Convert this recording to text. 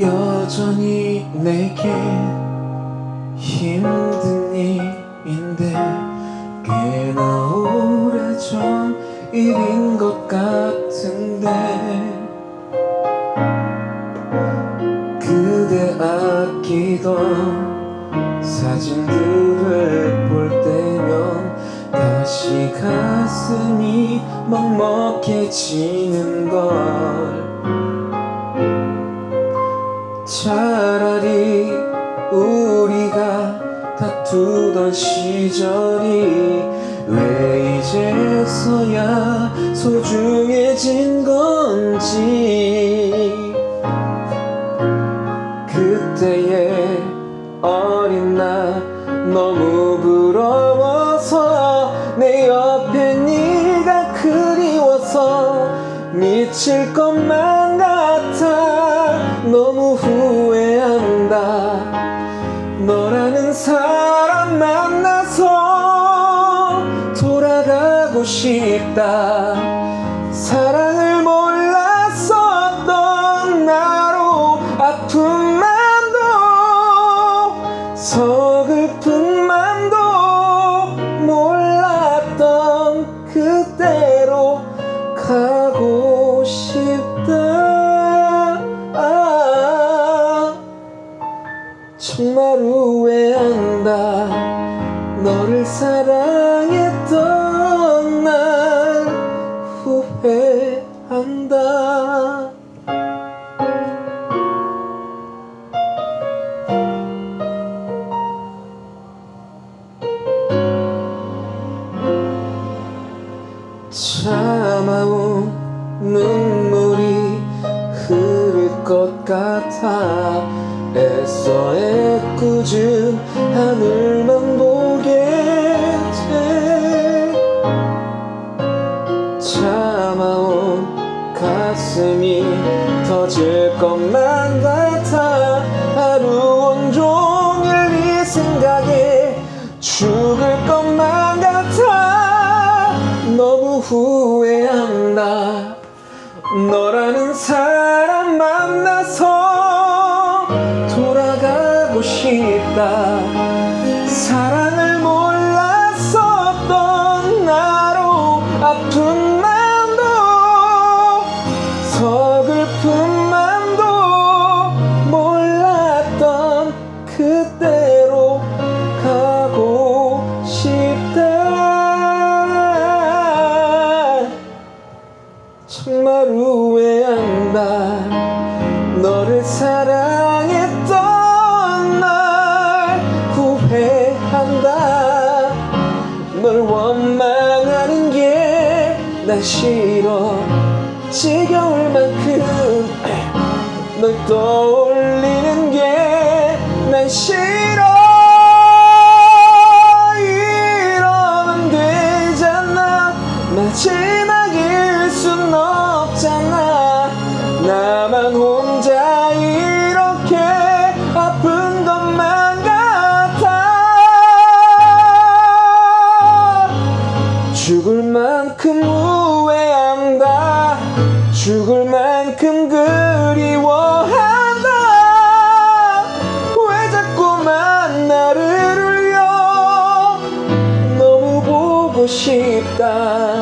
여전히 내게 힘든 일인데 꽤나 오래전 일인 것 같은데 그대 아끼던 사진들을 볼 때면 다시 가슴이 먹먹해지는 걸 다투던 시절이 왜 이제서야 소중해진 건지 그때의 어린 나 너무 부러워서 내 옆에 네가 그리워서 미칠 것만 너라는 사람 만나서 돌아가고 싶다. 사랑 정말 후회한다. 너를 사랑했던 날 후회한다. 참아온 눈물이 흐를 것 같아 애써 애꿎은 하늘만 보게 돼. 참아온 가슴이 터질 것만 같아. 하루 온종일 이 생각에 죽을 것만 같아. 너무 후회한 난 싫어. 지겨울 만큼 널 떠올리는 게 난 싫어 죽을 만큼 후회한다. 죽을 만큼 그리워한다. 왜 자꾸만 나를 울려? 너무 보고 싶다